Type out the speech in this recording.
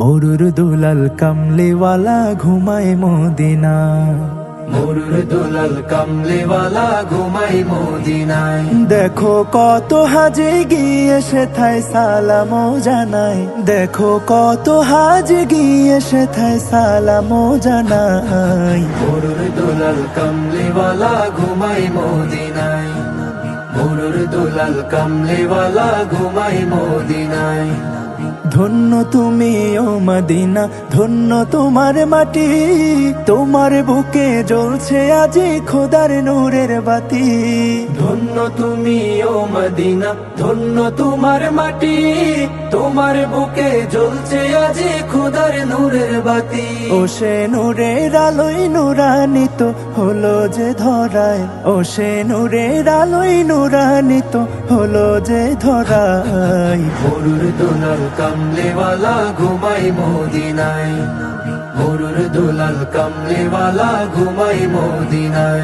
মরুর দুলাল কামলিওয়ালা ঘুমায় মদিনা মরুর দুলাল কামলেওয়ালা ঘুমাই মদিনায়। দেখো কত হাজে গিয়ে সেথায় সালামও জানাই দেখো কত হাজে গিয়ে সেথায় সালামও জানাই মরুর দুলাল কামলেওয়ালা ঘুমাই মদিনায়। মরুর দুলাল কামলেওয়ালা ঘুমাই মদিনায়। ধন্য তুমি ও মদিনা ধন্য তোমার মাটি। তোমার বুকে জ্বলছে আজি খোদার নূরের বাতি। ধন্য তুমি ও মদিনা ধন্য তোমার মাটি তোমার বুকে জ্বলছে আজি খুদার নূরের বাতি। ও সে নূরের আলোয় নূরানিত হলো যে ধরায় ও সে নূরের আলোয় নূরানিত হলো যে ধরায়। মরুর দুলাল কামলেওয়ালা ঘুমাই মদিনায়। মরুর দুলাল কামলেওয়ালা ঘুমাই মদিনায়।